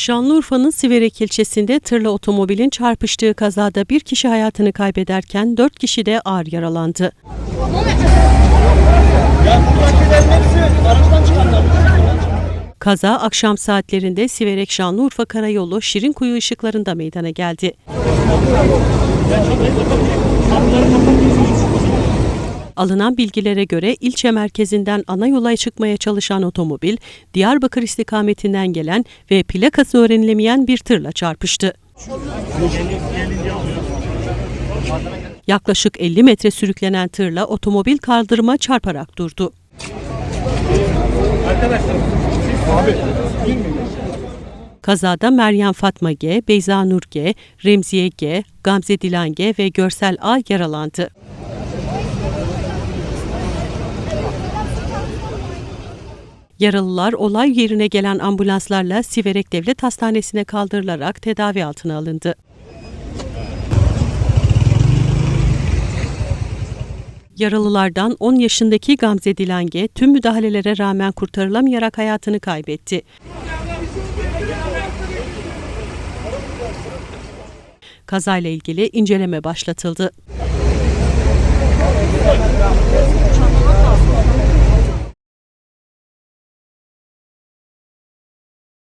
Şanlıurfa'nın Siverek ilçesinde tırla otomobilin çarpıştığı kazada bir kişi hayatını kaybederken dört kişi de ağır yaralandı. Kaza akşam saatlerinde Siverek Şanlıurfa Karayolu Şirinkuyu ışıklarında meydana geldi. Alınan bilgilere göre ilçe merkezinden ana yola çıkmaya çalışan otomobil, Diyarbakır istikametinden gelen ve plakası öğrenilemeyen bir tırla çarpıştı. Yaklaşık 50 metre sürüklenen tırla otomobil kaldırıma çarparak durdu. Kazada Meryem Fatma G, Beyza Nur G, Remziye G, Gamze Dilan G ve Görsel A yaralandı. Yaralılar olay yerine gelen ambulanslarla Siverek Devlet Hastanesi'ne kaldırılarak tedavi altına alındı. Yaralılardan 10 yaşındaki Gamze Dilange tüm müdahalelere rağmen kurtarılamayarak hayatını kaybetti. Kazayla ilgili inceleme başlatıldı.